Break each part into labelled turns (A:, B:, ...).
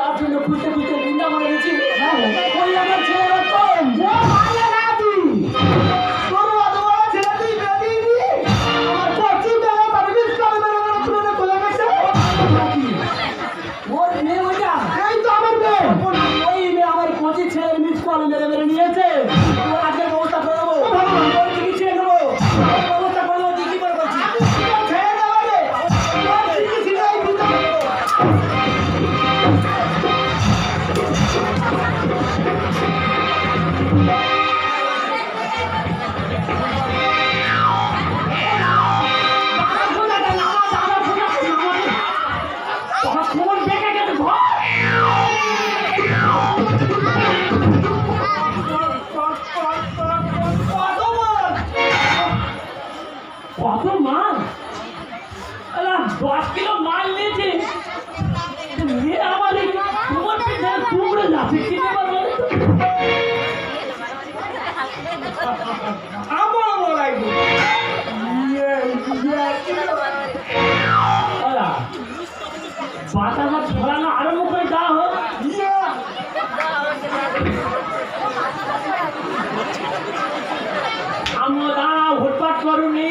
A: যার জন্য খুঁজতে খুঁজতে কত মাল? দশ কিলো মাল নিয়েছে। আমার তোমার পিঠে আমার লড়াই বাতাসা ছড়ানো আরম্ভ করে দেওয়া হোক আমরা ভোটপাট করুনি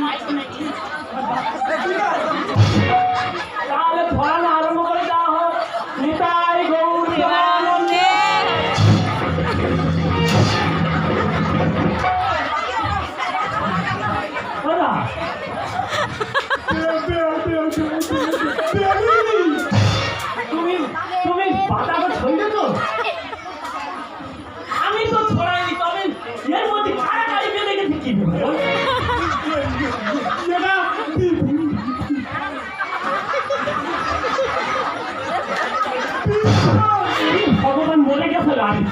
A: mais né? ou menos.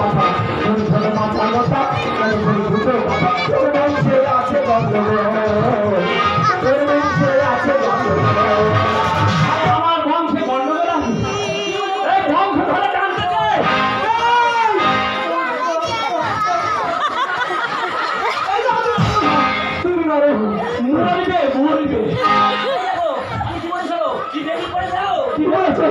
A: কথা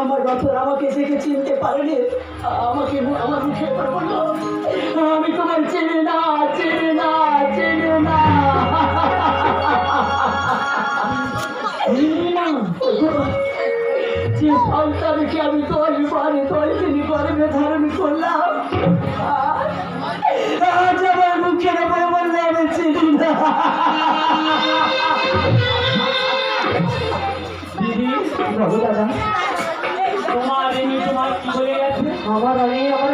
A: আমার
B: ডক্টর আমাকে দেখে চিনতে পারেনি। আমাকে আমার মুখে বলল আমি তোমার চেনে না চেনে না চেনে না। যে সন্তানকে আমি তৈরি পরে তৈরি গর্বে ধারণ করলাম, আজ আমার মুখের বললে আমি চিনি না।
A: দিদি
B: প্রভু দাদা
A: তোমার ঋণী তোমার কি বলে গেছে
B: আমার অনেক আমার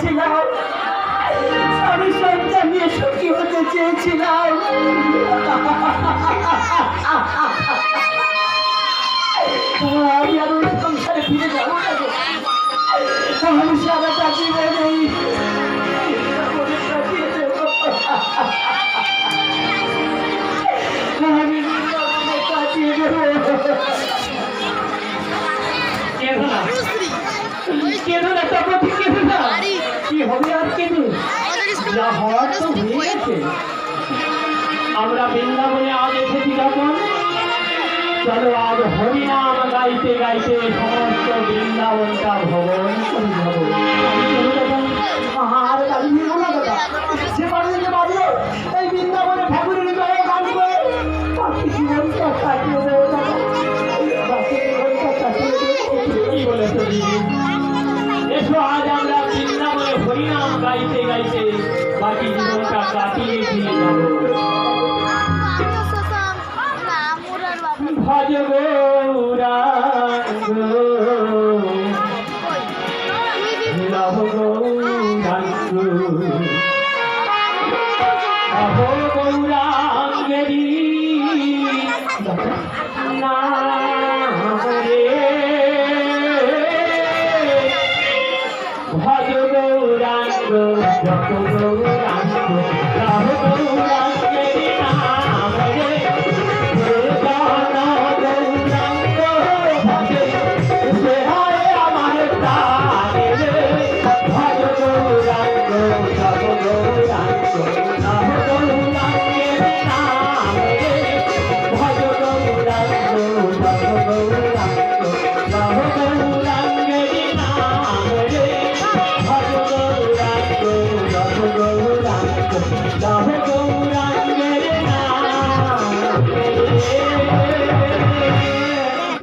A: চেয়েছিলাম। আমি নিয়ে সুখী হতে চেয়েছিলাম। আমি আর সংসারে ফিরে যাব যা হওয়ার তো হয়েছে। আমরা বৃন্দাবনে আজ এসেছি যখন। চলো আজ হরিনাম গাইতে গাইতে সমস্ত বৃন্দাবনটা ভবন
B: মহার কালী কথা সে বাড়ি
A: বাড়ি গৌরাঙ্গ যত গৌরাঙ্গ রাহ গৌরাঙ্গের নাম